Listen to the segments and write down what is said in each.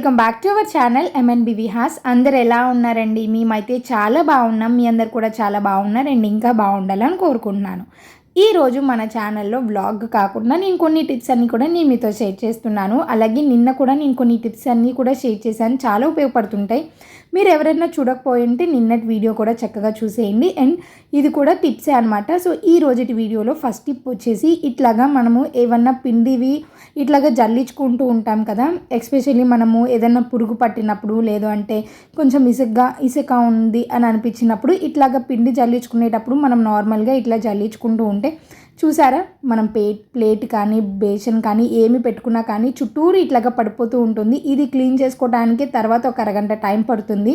Welcome back to our channel MNB Vihas అందరు ఎలా ఉన్నారండి? మేమైతే చాలా బాగున్నాం. మీ అందరు కూడా చాలా బాగున్నారండి. ఇంకా బాగుండాలని కోరుకుంటున్నాను. ఈరోజు మన ఛానల్లో వ్లాగ్ కాకుండా నేను కొన్ని టిప్స్ అన్నీ కూడా నేను మీతో షేర్ చేస్తున్నాను. అలాగే నిన్న కూడా నేను కొన్ని టిప్స్ అన్నీ కూడా షేర్ చేశాను. చాలా ఉపయోగపడుతుంటాయి. మీరు ఎవరైనా చూడకపోయి ఉంటే నిన్నటి వీడియో కూడా చక్కగా చూసేయండి. అండ్ ఇది కూడా టిప్సే అనమాట సో ఈ రోజుటి వీడియోలో ఫస్ట్ టిప్ వచ్చేసి ఇట్లాగా మనము ఏమన్నా పిండివి ఇట్లాగా జల్లించుకుంటూ ఉంటాం కదా. ఎస్పెషల్లీ మనము ఏదైనా పురుగు పట్టినప్పుడు లేదు అంటే కొంచెం ఇసుగ్గా ఇసుక ఉంది అని అనిపించినప్పుడు ఇట్లాగా పిండి జల్లించుకునేటప్పుడు మనం నార్మల్గా ఇట్లా జల్లించుకుంటూ ఉంటే చూసారా? మనం పే ప్లేట్ కానీ బేషన్ కానీ ఏమి పెట్టుకున్నా కానీ చుట్టూరు ఇట్లాగా పడిపోతూ ఉంటుంది. ఇది క్లీన్ చేసుకోవడానికి తర్వాత ఒక అరగంట టైం పడుతుంది.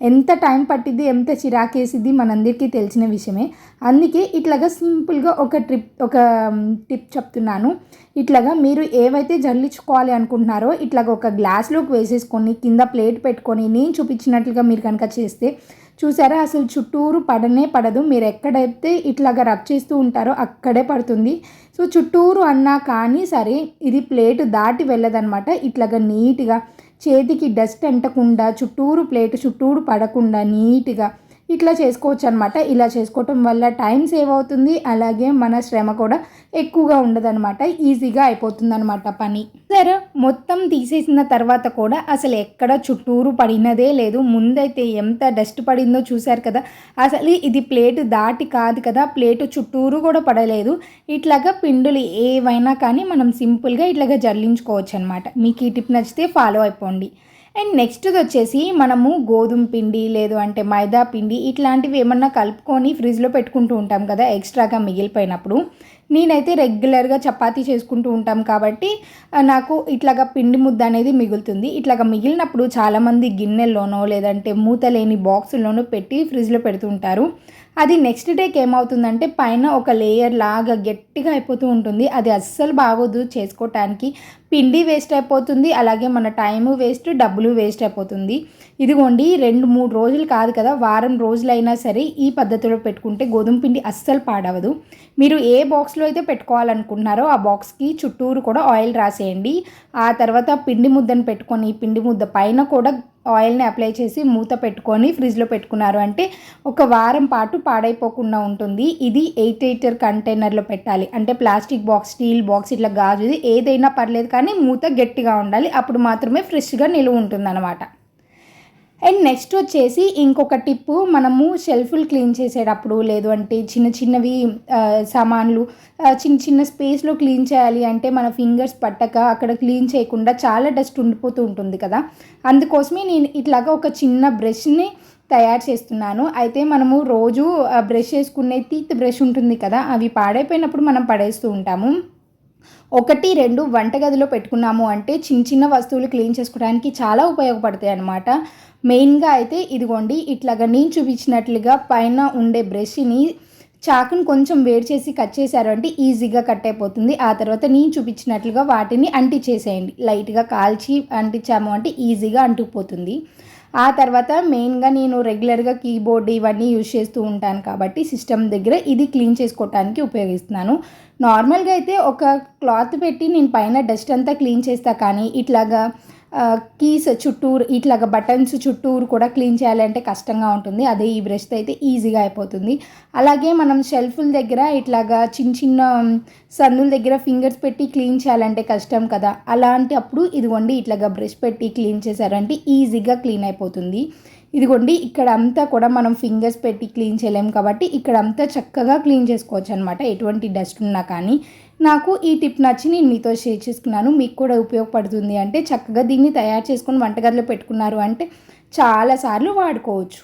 ఎంత టైం పట్టిద్ది ఎంత చిరాకేసిద్ది మనందరికీ తెలిసిన విషయమే. అందుకే ఇట్లాగా సింపుల్గా ఒక ట్రిప్ ఒక టిప్ చెప్తున్నాను. ఇట్లాగా మీరు ఏవైతే జల్లించుకోవాలి అనుకుంటున్నారో ఇట్లాగా ఒక గ్లాస్లోకి వేసేసుకొని కింద ప్లేట్ పెట్టుకొని నేను చూపించినట్లుగా మీరు కనుక చేస్తే చూసారా? అసలు చుట్టూరు పడనే పడదు. మీరు ఎక్కడైతే ఇట్లాగా రబ్ చేస్తూ ఉంటారో అక్కడే పడుతుంది. సో చుట్టూరు అన్నా కానీ సరే ఇది ప్లేట్ దాటి వెళ్ళదనమాట. ఇట్లాగా నీట్గా చేతికి డస్ట్ అంటకుండా చుట్టూరు ప్లేట్ చుట్టూరు పడకుండా నీట్గా ఇట్లా చేసుకోవచ్చు అనమాట ఇలా చేసుకోవటం వల్ల టైం సేవ్ అవుతుంది. అలాగే మన శ్రమ కూడా ఎక్కువగా ఉండదన్నమాట. ఈజీగా అయిపోతుంది అనమాట పని. సరే మొత్తం తీసేసిన తర్వాత కూడా అసలు ఎక్కడ చుట్టూరు పడినదే లేదు. ముందైతే ఎంత డస్ట్ పడిందో చూశారు కదా. అసలు ఇది ప్లేట్ దాటి కాదు కదా. ప్లేట్ చుట్టూరు కూడా పడలేదు. ఇట్లాగా పిండులు ఏవైనా కానీ మనం సింపుల్గా ఇట్లాగా జల్లించుకోవచ్చు అనమాట మీకు ఈ టిప్ నచ్చితే ఫాలో అయిపోండి. అండ్ నెక్స్ట్ది వచ్చేసి మనము గోధుమ పిండి లేదు అంటే మైదా పిండి ఇట్లాంటివి ఏమన్నా కలుపుకొని ఫ్రిడ్జ్లో పెట్టుకుంటూ ఉంటాం కదా ఎక్స్ట్రాగా మిగిలిపోయినప్పుడు. నేనైతే రెగ్యులర్గా చపాతీ చేసుకుంటూ ఉంటాం కాబట్టి నాకు ఇట్లాగా పిండి ముద్ద అనేది మిగులుతుంది. ఇట్లాగా మిగిలినప్పుడు చాలామంది గిన్నెల్లోనో లేదంటే మూత లేని బాక్సుల్లోనో పెట్టి ఫ్రిడ్జ్లో పెడుతుంటారు అది నెక్స్ట్ డేకి ఏమవుతుందంటే పైన ఒక లేయర్ లాగా గట్టిగా అయిపోతూ ఉంటుంది. అది అస్సలు బాగోదు చేసుకోవటానికి పిండి వేస్ట్ అయిపోతుంది. అలాగే మన టైం వేస్ట్ డబ్బులు వేస్ట్ అయిపోతుంది. ఇదిగోండి రెండు మూడు రోజులు కాదు కదా వారం రోజులైనా సరే ఈ పద్ధతిలో పెట్టుకుంటే గోధుమ పిండి అస్సలు పాడవదు. మీరు ఏ బాక్స్లో అయితే పెట్టుకోవాలనుకుంటున్నారో ఆ బాక్స్కి చుట్టూరు కూడా ఆయిల్ రాసేయండి. ఆ తర్వాత పిండి ముద్దను పెట్టుకొని పిండి ముద్ద పైన కూడా ఆయిల్ని అప్లై చేసి మూత పెట్టుకొని ఫ్రిడ్జ్లో పెట్టుకున్నారు అంటే ఒక వారం పాటు పాడైపోకుండా ఉంటుంది. ఇది ఎయిట్ ఎయిటర్ కంటైనర్లో పెట్టాలి. అంటే ప్లాస్టిక్ బాక్స్ స్టీల్ బాక్స్ ఇట్లా గాజుది ఏదైనా పర్లేదు కానీ మూత గట్టిగా ఉండాలి. అప్పుడు మాత్రమే ఫ్రెష్గా నిలువ ఉంటుందన్నమాట. అండ్ నెక్స్ట్ వచ్చేసి ఇంకొక టిప్పు మనము షెల్ఫ్లు క్లీన్ చేసేటప్పుడు లేదు అంటే చిన్న చిన్నవి సామాన్లు చిన్న చిన్న స్పేస్లో క్లీన్ చేయాలి అంటే మన ఫింగర్స్ పట్టక అక్కడ క్లీన్ చేయకుండా చాలా డస్ట్ ఉండిపోతూ ఉంటుంది కదా. అందుకోసమే నేను ఇట్లాగా ఒక చిన్న బ్రష్ని తయారు చేస్తున్నాను. అయితే మనము రోజు బ్రష్ చేసుకునే తీత్ బ్రష్ ఉంటుంది కదా అవి పాడైపోయినప్పుడు మనం పడేస్తూ ఉంటాము. ఒకటి రెండు వంటగదిలో పెట్టుకున్నాము అంటే చిన్న చిన్న వస్తువులు క్లీన్ చేసుకోవడానికి చాలా ఉపయోగపడతాయి అన్నమాట. మెయిన్గా అయితే ఇదిగోండి ఇట్లాగా నేను చూపించినట్లుగా పైన ఉండే బ్రష్ని చాకును కొంచెం వేడి చేసి కట్ చేశారు అంటే ఈజీగా కట్ అయిపోతుంది. ఆ తర్వాత నేను చూపించినట్లుగా వాటిని అంటించేసేయండి లైట్గా కాల్చి అంటించాము అంటే ఈజీగా అంటుకుపోతుంది. ఆ తర్వాత మెయిన్గా నేను రెగ్యులర్గా కీబోర్డ్ ఇవన్నీ యూజ్ చేస్తూ ఉంటాను కాబట్టి సిస్టమ్ దగ్గర ఇది క్లీన్ చేసుకోవడానికి ఉపయోగిస్తున్నాను. నార్మల్గా అయితే ఒక క్లాత్ పెట్టి నేను పైన డస్ట్ అంతా క్లీన్ చేస్తా కానీ ఇట్లాగా కీస్ చుట్టూరు ఇట్లాగా బటన్స్ చుట్టూరు కూడా క్లీన్ చేయాలంటే కష్టంగా ఉంటుంది. అదే ఈ బ్రష్తో అయితే ఈజీగా అయిపోతుంది. అలాగే మనం షెల్ఫ్ల దగ్గర ఇట్లాగా చిన్న చిన్న సందుల దగ్గర ఫింగర్స్ పెట్టి క్లీన్ చేయాలంటే కష్టం కదా. అలాంటి అప్పుడు ఇదిగోండి ఇట్లాగా బ్రష్ పెట్టి క్లీన్ చేశారంటే ఈజీగా క్లీన్ అయిపోతుంది. ఇదిగోండి ఇక్కడ అంతా కూడా మనం ఫింగర్స్ పెట్టి క్లీన్ చేయలేము కాబట్టి ఇక్కడ అంతా చక్కగా క్లీన్ చేసుకోవచ్చు అనమాట ఎటువంటి డస్ట్ ఉన్నా కానీ. నాకు ఈ టిప్ నచ్చి నేను మీతో షేర్ చేసుకున్నాను. మీకు కూడా ఉపయోగపడుతుంది అంటే చక్కగా దీన్ని తయారు చేసుకొని వంటగదిలో పెట్టుకున్నారు అంటే చాలాసార్లు వాడుకోవచ్చు.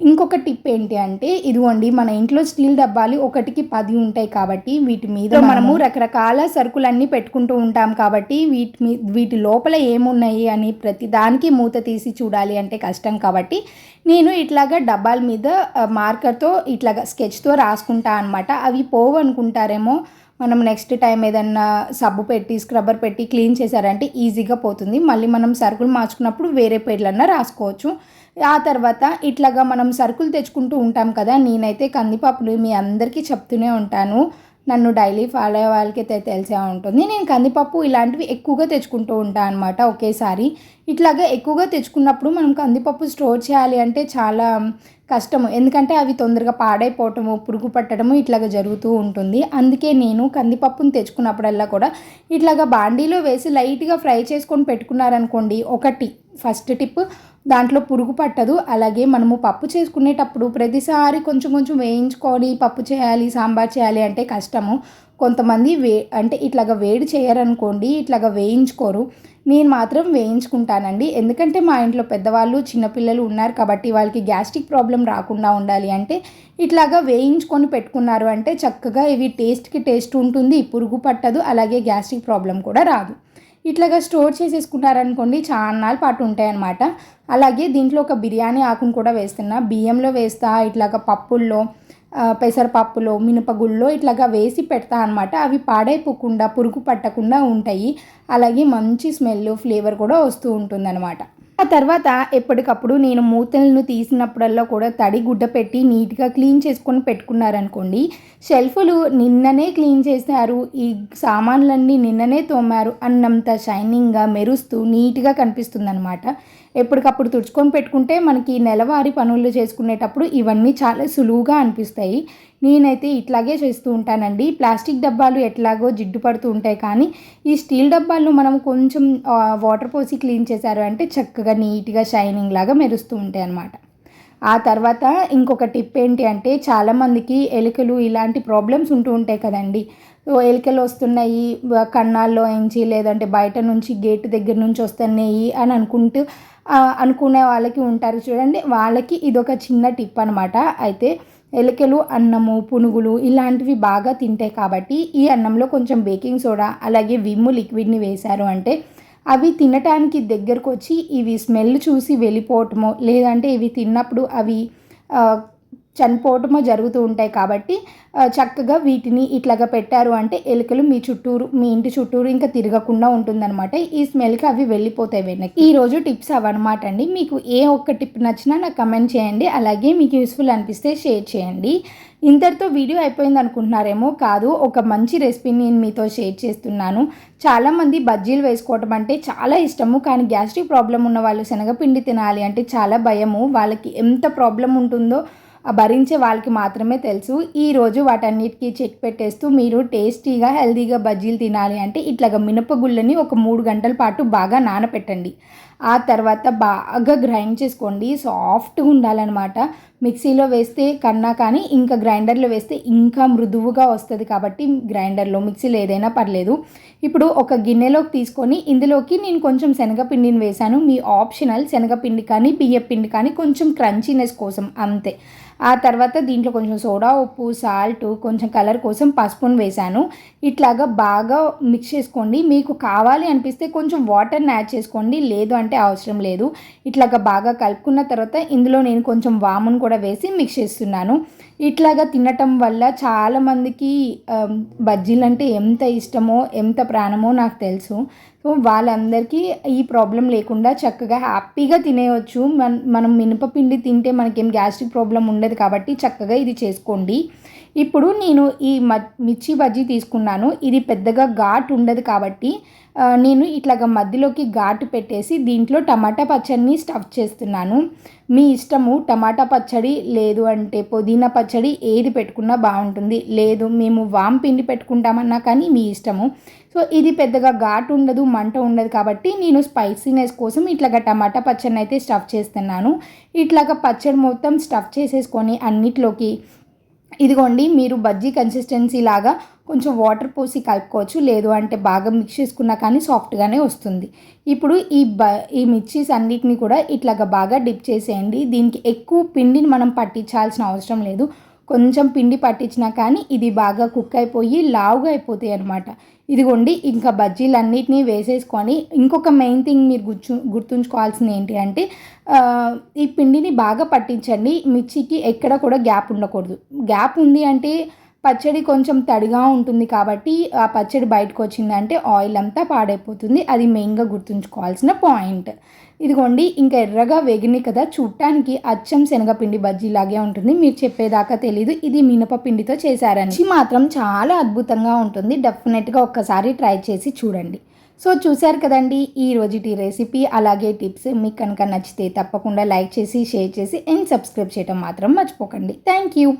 ఇంకొక టిప్ ఏంటి అంటే ఇదిగోండి మన ఇంట్లో స్టీల్ డబ్బాలు ఒకటికి పది ఉంటాయి కాబట్టి వీటి మీద మనము రకరకాల సరుకులన్నీ పెట్టుకుంటూ ఉంటాం కాబట్టి వీటి మీ వీటి లోపల ఏమున్నాయి అని ప్రతి దానికి మూత తీసి చూడాలి అంటే కష్టం కాబట్టి నేను ఇట్లాగా డబ్బాల మీద మార్కర్తో ఇట్లాగా స్కెచ్తో రాసుకుంటా అనమాట అవి పోవు అనుకుంటారేమో మనం నెక్స్ట్ టైం ఏదన్నా సబ్బు పెట్టి స్క్రబ్బర్ పెట్టి క్లీన్ చేశారంటే ఈజీగా పోతుంది. మళ్ళీ మనం సరుకులు మార్చుకున్నప్పుడు వేరే పేర్లన్నా రాసుకోవచ్చు. ఆ తర్వాత ఇట్లాగా మనం సరుకులు తెచ్చుకుంటూ ఉంటాం కదా నేనైతే కందిపప్పులు మీ అందరికీ చెప్తూనే ఉంటాను. నన్ను డైలీ ఫాలో అయ్యే వాళ్ళకి అయితే తెలిసే ఉంటుంది. నేను కందిపప్పు ఇలాంటివి ఎక్కువగా తెచ్చుకుంటూ ఉంటాను అనమాట ఒకేసారి. ఇట్లాగా ఎక్కువగా తెచ్చుకున్నప్పుడు మనం కందిపప్పు స్టోర్ చేయాలి అంటే చాలా కష్టము. ఎందుకంటే అవి తొందరగా పాడైపోవటము పురుగు పట్టడము ఇట్లాగా జరుగుతూ ఉంటుంది. అందుకే నేను కందిపప్పును తెచ్చుకున్నప్పుడల్లా కూడా ఇట్లాగా బాండీలో వేసి లైట్గా ఫ్రై చేసుకొని పెట్టుకున్నారనుకోండి ఒకటి ఫస్ట్ టిప్ దాంట్లో పురుగు పట్టదు. అలాగే మనము పప్పు చేసుకునేటప్పుడు ప్రతిసారి కొంచెం కొంచెం వేయించుకొని పప్పు చేయాలి సాంబార్ చేయాలి అంటే కష్టము. కొంతమంది వే అంటే ఇట్లాగా వేడి చేయరనుకోండి ఇట్లాగా వేయించుకోరు. నేను మాత్రం వేయించుకుంటానండి. ఎందుకంటే మా ఇంట్లో పెద్దవాళ్ళు చిన్నపిల్లలు ఉన్నారు కాబట్టి వాళ్ళకి గ్యాస్ట్రిక్ ప్రాబ్లం రాకుండా ఉండాలి అంటే ఇట్లాగా వేయించుకొని పెట్టుకున్నారు అంటే చక్కగా ఇవి టేస్ట్కి టేస్ట్ ఉంటుంది పురుగు పట్టదు అలాగే గ్యాస్ట్రిక్ ప్రాబ్లం కూడా రాదు. ఇట్లాగా స్టోర్ చేసేసుకున్నారనుకోండి చాలా పాటు ఉంటాయన్నమాట అలాగే దీంట్లో ఒక బిర్యానీ ఆకును కూడా వేస్తున్నా. బియ్యంలో వేస్తా ఇట్లాగా పప్పుల్లో పెసరపప్పులో మినపగుళ్ళో ఇట్లాగా వేసి పెడతా అనమాట అవి పాడైపోకుండా పురుగు పట్టకుండా ఉంటాయి. అలాగే మంచి స్మెల్ ఫ్లేవర్ కూడా వస్తూ ఉంటుందన్నమాట. ఆ తర్వాత ఎప్పటికప్పుడు నేను మూతలను తీసినప్పుడల్లా కూడా తడి గుడ్డ పెట్టి నీట్గా క్లీన్ చేసుకొని పెట్టుకున్నారనుకోండి షెల్ఫ్లు నిన్ననే క్లీన్ చేశారు ఈ సామాన్లన్నీ నిన్ననే తోమారు అన్నంత షైనింగ్గా మెరుస్తూ నీట్గా కనిపిస్తుందన్నమాట. ఎప్పటికప్పుడు తుడుచుకొని పెట్టుకుంటే మనకి నెలవారీ పనులు చేసుకునేటప్పుడు ఇవన్నీ చాలా సులువుగా అనిపిస్తాయి. నేనైతే ఇట్లాగే చేస్తూ ఉంటానండి. ప్లాస్టిక్ డబ్బాలు ఎట్లాగో జిడ్డు పడుతూ ఉంటాయి కానీ ఈ స్టీల్ డబ్బాలను మనం కొంచెం వాటర్ పోసి క్లీన్ చేశారు అంటే చక్కగా నీట్గా షైనింగ్ లాగా మెరుస్తూ ఉంటాయి అన్నమాట. ఆ తర్వాత ఇంకొక టిప్ ఏంటి అంటే చాలామందికి ఎలుకలు ఇలాంటి ప్రాబ్లమ్స్ ఉంటూ ఉంటాయి కదండి. ఎలుకలు వస్తున్నాయి కన్నాల్లో నుంచి లేదంటే బయట నుంచి గేట్ దగ్గర నుంచి వస్తున్నాయి అని అనుకుంటూ అనుకునే వాళ్ళకి ఉంటారు. చూడండి వాళ్ళకి ఇదొక చిన్న టిప్ అనమాట అయితే ఎలుకలు అన్నము పునుగులు ఇలాంటివి బాగా తింటాయి కాబట్టి ఈ అన్నంలో కొంచెం బేకింగ్ సోడా అలాగే విమ్ము లిక్విడ్ని వేశారు అంటే అవి తినటానికి దగ్గరకు వచ్చి ఇవి స్మెల్ చూసి వెళ్ళిపోవటమో లేదంటే ఇవి తిన్నప్పుడు అవి చనిపోవటమో జరుగుతూ ఉంటాయి కాబట్టి చక్కగా వీటిని ఇట్లాగా పెట్టారు అంటే ఎలుకలు మీ చుట్టూరు మీ ఇంటి చుట్టూరు ఇంకా తిరగకుండా ఉంటుందన్నమాట. ఈ స్మెల్కి అవి వెళ్ళిపోతాయి వెనక్కి. ఈరోజు టిప్స్ అవన్నమాట అండి. మీకు ఏ ఒక్క టిప్ నచ్చినా నాకు కమెంట్ చేయండి. అలాగే మీకు యూస్ఫుల్ అనిపిస్తే షేర్ చేయండి. ఇంతటితో వీడియో అయిపోయింది అనుకుంటున్నారేమో కాదు ఒక మంచి రెసిపీని నేను మీతో షేర్ చేస్తున్నాను. చాలామంది బజ్జీలు వేసుకోవటం అంటే చాలా ఇష్టము కానీ గ్యాస్ట్రిక్ ప్రాబ్లం ఉన్న వాళ్ళు శనగపిండి తినాలి అంటే చాలా భయము. వాళ్ళకి ఎంత ప్రాబ్లం ఉంటుందో భరించే వాళ్ళకి మాత్రమే తెలుసు. ఈరోజు వాటన్నిటికీ చెక్ పెట్టేస్తూ మీరు టేస్టీగా హెల్తీగా బజ్జీలు తినాలి అంటే ఇట్లాగ మినపగుళ్ళని ఒక మూడు గంటల పాటు బాగా నానపెట్టండి. ఆ తర్వాత బాగా గ్రైండ్ చేసుకోండి. సాఫ్ట్గా ఉండాలన్నమాట. మిక్సీలో వేస్తే కన్నా కానీ ఇంకా గ్రైండర్లో వేస్తే ఇంకా మృదువుగా వస్తుంది కాబట్టి గ్రైండర్లో మిక్సీలో ఏదైనా పర్లేదు. ఇప్పుడు ఒక గిన్నెలోకి తీసుకొని ఇందులోకి నేను కొంచెం శనగపిండిని వేశాను. మీ ఆప్షనల్ శనగపిండి కానీ బియ్యపిండి కానీ కొంచెం క్రంచీనెస్ కోసం అంతే. ఆ తర్వాత దీంట్లో కొంచెం సోడా ఉప్పు సాల్ట్ కొంచెం కలర్ కోసం పసుపును వేశాను. ఇట్లాగా బాగా మిక్స్ చేసుకోండి. మీకు కావాలి అనిపిస్తే కొంచెం వాటర్ని యాడ్ చేసుకోండి. లేదు అంటే అవసరం లేదు. ఇట్లాగా బాగా కలుపుకున్న తర్వాత ఇందులో నేను కొంచెం వామును కూడా వేసి మిక్స్ చేస్తున్నాను. ఇట్లాగా తినటం వల్ల చాలామందికి బజ్జీలు అంటే ఎంత ఇష్టమో ఎంత ప్రాణమో నాకు తెలుసు. సో వాళ్ళందరికీ ఈ ప్రాబ్లం లేకుండా చక్కగా హ్యాపీగా తినేయవచ్చు మన మనం మినపపిండి తింటే మనకేం గ్యాస్ట్రిక్ ప్రాబ్లం ఉండదు కాబట్టి చక్కగా ఇది చేసుకోండి. ఇప్పుడు నేను ఈ మిర్చి బజ్జీ తీసుకున్నాను. ఇది పెద్దగా ఘాట్ ఉండదు కాబట్టి నేను ఇట్లాగ మధ్యలోకి ఘాటు పెట్టేసి దీంట్లో టమాటా పచ్చడిని స్టఫ్ చేస్తున్నాను. మీ ఇష్టము టమాటా పచ్చడి లేదు అంటే పుదీనా పచ్చడి ఏది పెట్టుకున్నా బాగుంటుంది. లేదు మేము వామ్ పిండి పెట్టుకుంటామన్నా కానీ మీ ఇష్టము. సో ఇది పెద్దగా ఘాటు ఉండదు మంట ఉండదు కాబట్టి నేను స్పైసీనెస్ కోసం ఇట్లాగ టమాటా పచ్చడిని అయితే స్టఫ్ చేస్తున్నాను. ఇట్లాగ పచ్చడి మొత్తం స్టఫ్ చేసేసుకొని అన్నిట్లోకి ఇదిగోండి మీరు బజ్జీ కన్సిస్టెన్సీ లాగా కొంచెం వాటర్ పోసి కలుపుకోవచ్చు. లేదు అంటే బాగా మిక్స్ చేసుకున్నా కానీ సాఫ్ట్గానే వస్తుంది. ఇప్పుడు ఈ బ ఈ మిర్చీస్ అన్నిటిని కూడా ఇట్లాగా బాగా డిప్ చేసేయండి. దీనికి ఎక్కువ పిండిని మనం పట్టించాల్సిన అవసరం లేదు. కొంచెం పిండి పట్టించినా కానీ ఇది బాగా కుక్ అయిపోయి లావుగా అయిపోతాయి అనమాట ఇదిగోండి ఇంకా బజ్జీలన్నిటినీ వేసేసుకొని ఇంకొక మెయిన్ థింగ్ మీరు గుర్తు గుర్తుంచుకోవాల్సింది ఏంటి అంటే ఈ పిండిని బాగా పట్టించండి. మిర్చికి ఎక్కడ కూడా గ్యాప్ ఉండకూడదు. గ్యాప్ ఉంది అంటే పచ్చడి కొంచెం తడిగా ఉంటుంది కాబట్టి ఆ పచ్చడి బయటకు వచ్చిందంటే ఆయిల్ అంతా పాడైపోతుంది. అది మెయిన్గా గుర్తుంచుకోవాల్సిన పాయింట్ ఇదిగోండి ఇంకా ఎర్రగా వేగినాయి కదా చూడటానికి అచ్చం శనగపిండి బజ్జీలాగే ఉంటుంది. మీరు చెప్పేదాకా తెలీదు. ఇది మినపపిండితో చేశారని. మాత్రం చాలా అద్భుతంగా ఉంటుంది. డెఫినెట్గా ఒక్కసారి ట్రై చేసి చూడండి. సో చూశారు కదండి ఈ రోజుటి రెసిపీ అలాగే టిప్స్ మీకు కనుక నచ్చితే తప్పకుండా లైక్ చేసి షేర్ చేసి అండ్ సబ్స్క్రైబ్ చేయడం మాత్రం మర్చిపోకండి. Thank you